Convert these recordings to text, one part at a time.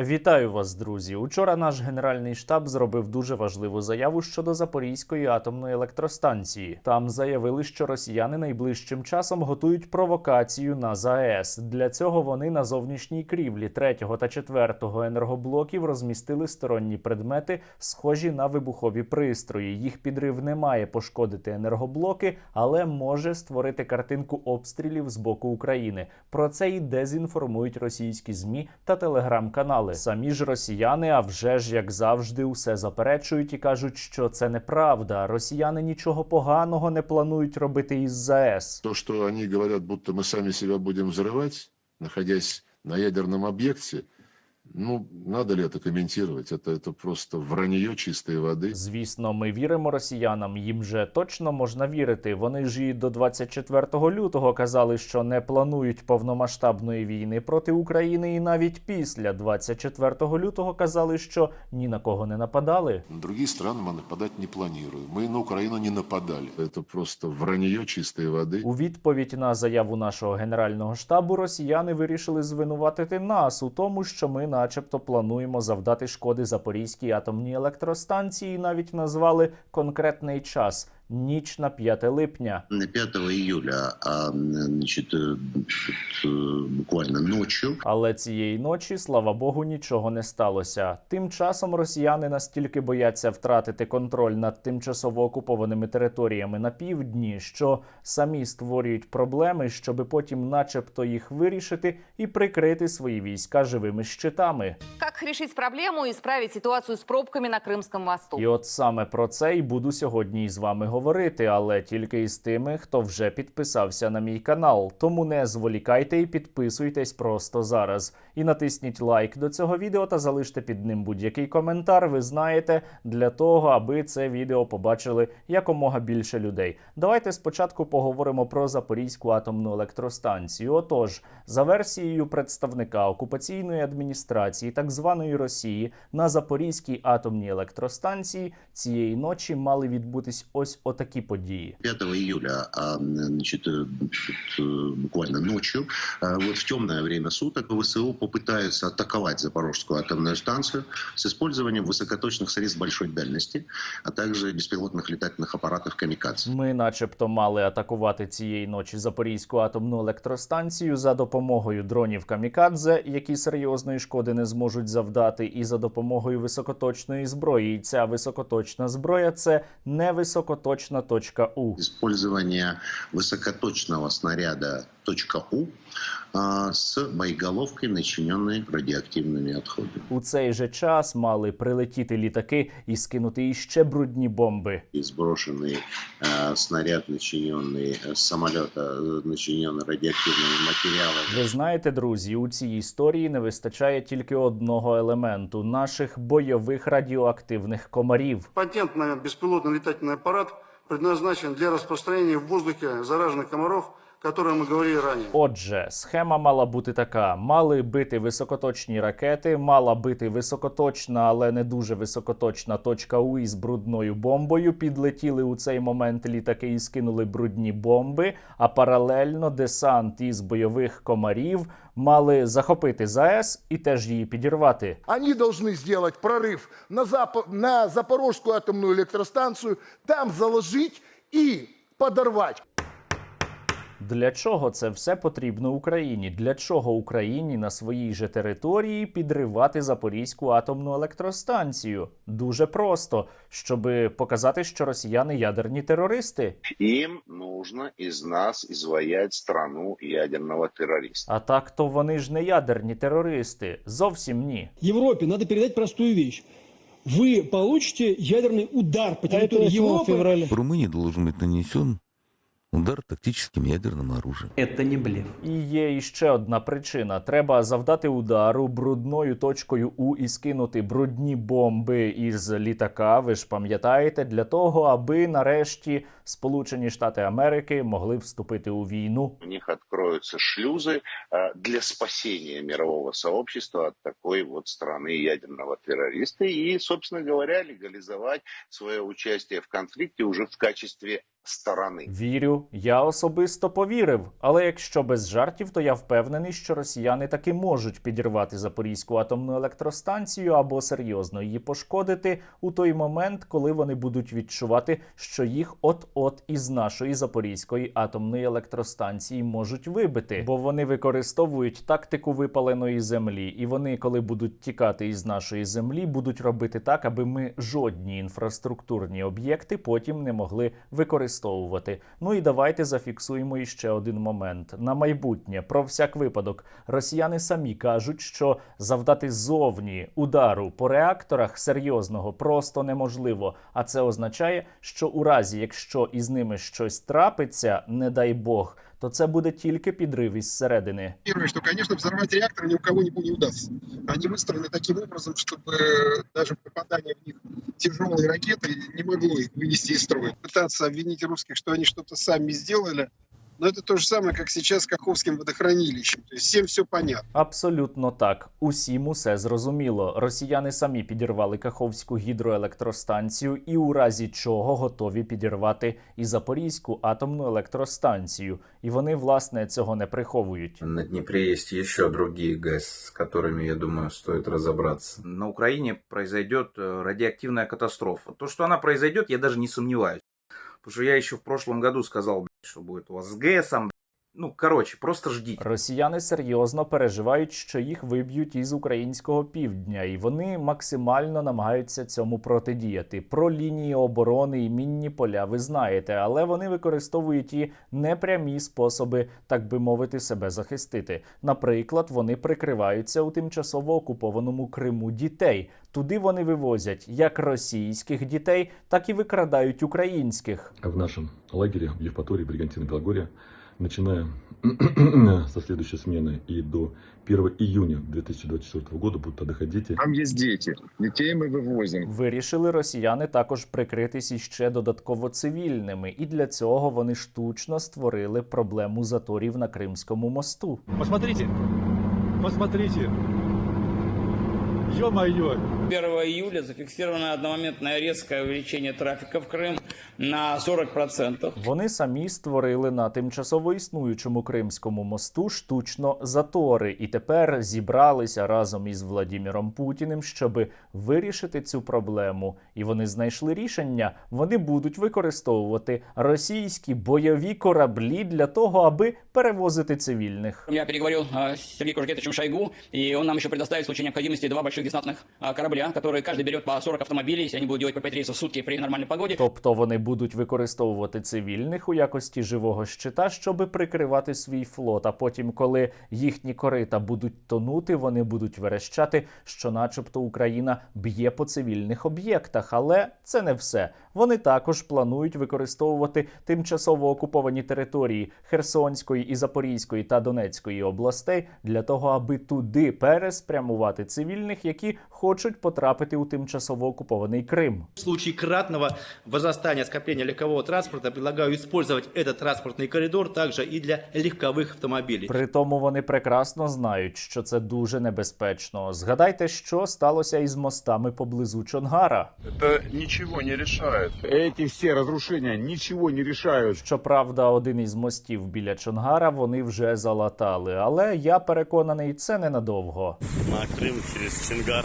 Вітаю вас, друзі. Учора наш генеральний штаб зробив дуже важливу заяву щодо Запорізької атомної електростанції. Там заявили, що росіяни найближчим часом готують провокацію на ЗАЕС. Для цього вони на зовнішній крівлі третього та четвертого енергоблоків розмістили сторонні предмети, схожі на вибухові пристрої. Їх підрив не має пошкодити енергоблоки, але може створити картинку обстрілів з боку України. Про це і дезінформують російські змі та телеграм-канали Самі ж росіяни, а вже ж як завжди, усе заперечують і кажуть, що це неправда. Росіяни нічого поганого не планують робити із ЗАЕС. То, что они говорят, будто мы сами себя будем взрывать, находясь на ядерном объекте, ну, надо ли это комментировать? Это, это просто вранье чистой воды. Звісно, ми віримо росіянам. Їм же точно можна вірити. Вони ж і до 24 лютого казали, що не планують повномасштабної війни проти України, і навіть після 24 лютого казали, що ні на кого не нападали. На другие страны мы нападать не планируем. Мы на Украину не нападали. Это просто вранье чистой воды. У відповідь на заяву нашого генерального штабу росіяни вирішили звинуватити нас у тому, що ми, начебто, плануємо завдати шкоди Запорізькій атомній електростанції, навіть назвали конкретний час ніч на 5 липня. На 5 июля, а, значит, э, тут, э, буквально ночью, Але цієї ночі, слава Богу, нічого не сталося. Тим часом росіяни настільки бояться втратити контроль над тимчасово окупованими територіями на півдні, що самі створюють проблеми, щоби потім, начебто, їх вирішити і прикрити свої війська живими щитами. Как решить проблему и исправить ситуацию с пробками на Крымском мосту? І от саме про це і буду сьогодні із вами говорити, але тільки із тими, хто вже підписався на мій канал. Тому не зволікайте і підписуйтесь просто зараз. І натисніть лайк до цього відео та залиште під ним будь-який коментар. Ви знаєте, для того, аби це відео побачили якомога більше людей. Давайте спочатку поговоримо про Запорізьку атомну електростанцію. Отож, за версією представника окупаційної адміністрації так званої Росії на Запорізькій атомній електростанції цієї ночі мали відбутись ось отакі події. 5 июля, а, значит, э, тут, э, буквально ночью, э, вот в темное время суток ВСУ попытаются атаковать Запорожскую атомную станцию с использованием высокоточных средств большой дальности, а также беспилотных летательных аппаратов «Камикадзе». Ми, начебто, мали атакувати цієї ночі Запорізьку атомну електростанцію за допомогою дронів камікадзе, які серйозної шкоди не зможуть завдати, і за допомогою високоточної зброї. І ця високоточна зброя це невисокоточна точка У. Использование высокоточного снаряда .У а, с боеголовкой, начиненной радиоактивными отходами. У цей же час мали прилетіти літаки і скинути іще брудні бомби. и сброшенный э, снаряд, начиненный э, с самолета, э, начиненный радиоактивными материалами. Ви знаєте, друзі, у цій історії не вистачає тільки одного елементу наших бойових радіоактивних комарів. Патент на беспилотный летательный аппарат предназначен для распространения в воздухе зараженных комаров, о котором мы говорили ранее. Отже, схема мала бути така: мали бити високоточні ракети, мала бити високоточна, але не дуже високоточна точка У із брудною бомбою. Підлетіли у цей момент літаки і скинули брудні бомби. А паралельно десант із бойових комарів мали захопити ЗАЕС і теж її підірвати. Они должны сделать прорыв на, Запо- на Запорожскую атомную электростанцию, там заложить и подорвать. Для чого це все потрібно Україні? Для чого Україні на своїй же території підривати Запорізьку атомну електростанцію? Дуже просто, щоб показати, що росіяни ядерні терористи. Им нужно из нас изваять страну ядерного террориста. А так то вони ж не ядерні терористи. Зовсім ні. Европе надо передать простую вещь. Вы получите ядерный удар по территории Европы. В Румынии должен быть нанесен удар тактическим ядерным оружием. І є іще одна причина: треба завдати удару брудною точкою У і скинути брудні бомби із літака. Ви ж пам'ятаєте, для того, аби нарешті Сполучені Штати Америки могли вступити у війну. У них откроются шлюзы э, для спасения мирового сообщества от такой вот страны ядерного террориста и, собственно говоря, легализовать свое участие в конфликте уже в качестве стороны. Вірю, я особисто повірив. Але якщо без жартів, то я впевнений, що росіяни таки можуть підірвати Запорізьку атомну електростанцію або серйозно її пошкодити у той момент, коли вони будуть відчувати, що їх от-от із нашої Запорізької атомної електростанції можуть вибити, бо вони використовують тактику випаленої землі, і вони, коли будуть тікати із нашої землі, будуть робити так, аби ми жодні інфраструктурні об'єкти потім не могли використовувати. Ну і давайте зафіксуємо іще один момент на майбутнє. Про всяк випадок, росіяни самі кажуть, що завдати зовні удару по реакторах серйозного просто неможливо. А це означає, що у разі, якщо із ними щось трапиться, не дай Бог, то це буде тільки підрив із середини. Первое, что, конечно, взорвать реактор ни у кого не, не удастся. Они выстроены таким образом, чтобы э, даже попадание в них тяжелой ракеты не могло их вывести из строя. Пытаться обвинить русских, что они что-то сами сделали, но это то же самое, как сейчас с Каховским водохранилищем. То есть всем все понятно. Абсолютно так. Усім усе зрозуміло. Росіяни самі підірвали Каховську гідроелектростанцію і у разі чого готові підірвати і Запорізьку атомну електростанцію. І вони власне цього не приховують. На Днепре есть еще другие ГЭС, с которыми, я думаю, стоит разобраться. На Украине произойдет э, радиоактивная катастрофа. То, что она произойдет, я даже не сомневаюсь. Потому что я еще в прошлом году сказал, что будет у вас с ГЭСом. Ну, короче, просто ждите. Росіяни серйозно переживають, що їх виб'ють із українського півдня, і вони максимально намагаються цьому протидіяти. Про лінії оборони і мінні поля ви знаєте, але вони використовують і непрямі способи, так би мовити, себе захистити. Наприклад, вони прикриваються у тимчасово окупованому Криму дітей. Туди вони вивозять як російських дітей, так і викрадають українських. в нашем лагере в Евпатории, Бригантина Белогория, начиная со следующей смены и до 1 июня 2024 года будут отдыхать дети. Там есть дети. Детей мы вывозим. Вирішили росіяни також прикритись іще додатково цивільними, і для цього вони штучно створили проблему заторів на Кримському мосту. Посмотрите, посмотрите. Ё-моё. 1 июля зафиксировано одномоментное резкое увеличение трафика в Крым на 40%. Вони самі створили на тимчасово існуючому Кримському мосту штучно затори, і тепер зібралися разом із Владіміром Путіним, щоб вирішити цю проблему. І вони знайшли рішення. Вони будуть використовувати російські бойові кораблі для того, аби перевозити цивільних. Я переговорил э, с Сергеем Кужегетовичем Шойгу, и он нам еще предоставит в случае необходимости два больших десантных э, корабля, которые каждый берет по 40 автомобилей, если они будут делать по 5 рейсов в сутки при нормальной погоде. Тобто вони будуть використовувати цивільних у якості живого щита, щоби прикривати свій флот. А потім, коли їхні корита будуть тонути, вони будуть верещати, що, начебто, Україна б'є по цивільних об'єктах. Але це не все. Вони також планують використовувати тимчасово окуповані території Херсонської і Запорізької та Донецької областей для того, аби туди переспрямувати цивільних, які хочуть потрапити у тимчасово окупований Крим. В случае кратного возрастания скопления легкового транспорта предлагаю использовать этот транспортный коридор также и для легковых автомобилей. При тому вони прекрасно знають, що це дуже небезпечно. Згадайте, що сталося із мостами поблизу Чонгара. Это ничего не решает. Эти все разрушения ничего не решают. Щоправда, один із мостів біля Чонгара вони вже залатали, але я переконаний, це ненадовго. на Крым через Чингар.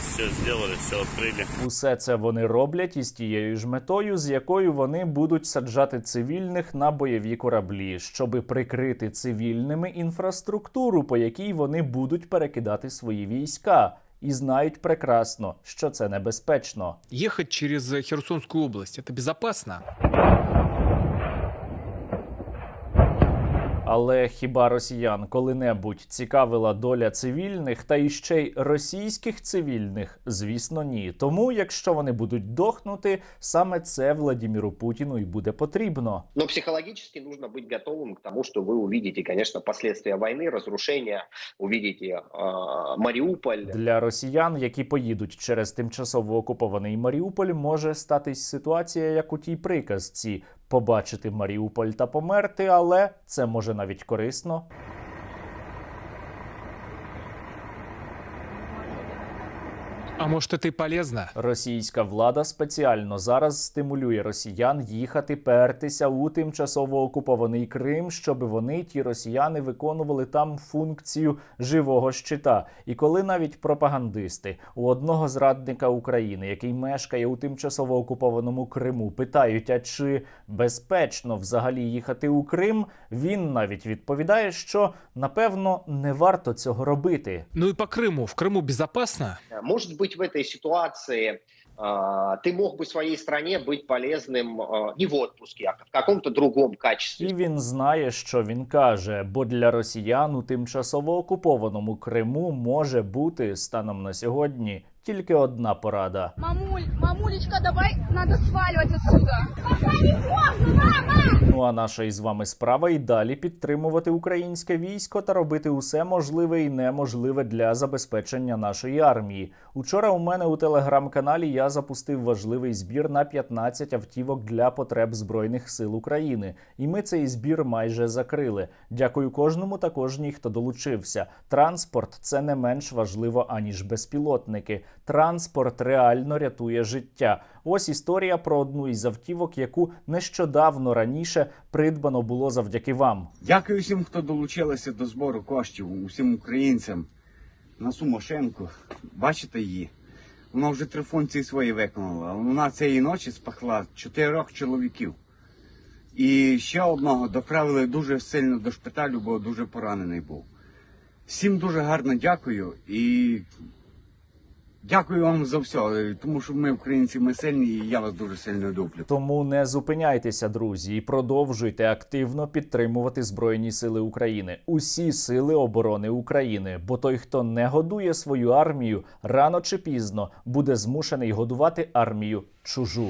Все сделали, все открыли. Усе це вони роблять із тією ж метою, з якою вони будуть саджати цивільних на бойові кораблі, щоби прикрити цивільними інфраструктуру, по якій вони будуть перекидати свої війська. І знають прекрасно, що це небезпечно. Ехать через Херсонскую область, это безопасно? Але хіба росіян коли-небудь цікавила доля цивільних та іще й російських цивільних? Звісно, ні. Тому, якщо вони будуть дохнути, саме це Владіміру Путіну і буде потрібно. Но психологически нужно быть готовым к тому, что вы увидите, конечно, последствия войны, разрушения, увидите э, Мариуполь. Для росіян, які поїдуть через тимчасово окупований Маріуполь, може статись ситуація, як у тій приказці побачити Маріуполь та померти, але це може навіть корисно. А может, это и полезно? Російська влада спеціально зараз стимулює росіян їхати пертися у тимчасово окупований Крим, щоб вони, ті росіяни, виконували там функцію живого щита. І коли навіть пропагандисти у одного зрадника України, який мешкає у тимчасово окупованому Криму, питають, а чи безпечно взагалі їхати у Крим, він навіть відповідає, що напевно не варто цього робити. Ну и по Крыму. В Крыму безопасно? Может быть, в этой ситуации э, ты мог бы своей стране быть полезным э, не в отпуске, а в каком-то другом качестве. І він знає, що він каже, бо для росіян у тимчасово окупованому Криму може бути станом на сьогодні тільки одна порада. Мамуль, мамулечка, давай, надо сваливать отсюда. Пока не поздно, мама! Ну а наша із вами справа і далі підтримувати українське військо та робити усе можливе і неможливе для забезпечення нашої армії. Учора у мене у телеграм-каналі я запустив важливий збір на 15 автівок для потреб збройних сил України. І ми цей збір майже закрили. Дякую кожному та кожній, хто долучився. Транспорт це не менш важливо аніж безпілотники. Транспорт реально рятує життя. Ось історія про одну із автівок, яку нещодавно раніше придбано було завдяки вам. Дякую всім, хто долучилися до збору коштів, усім українцям на цю машинку. Бачите її? Вона вже три функції свої виконала. Вона цієї ночі спахла чотирьох чоловіків. І ще одного доправили дуже сильно до шпиталю, бо дуже поранений був. Всім дуже гарно дякую і дякую вам за все, тому що ми, українці, ми сильні, і я вас дуже сильно люблю. Тому не зупиняйтеся, друзі, і продовжуйте активно підтримувати Збройні Сили України, усі сили оборони України. Бо той, хто не годує свою армію, рано чи пізно буде змушений годувати армію чужу.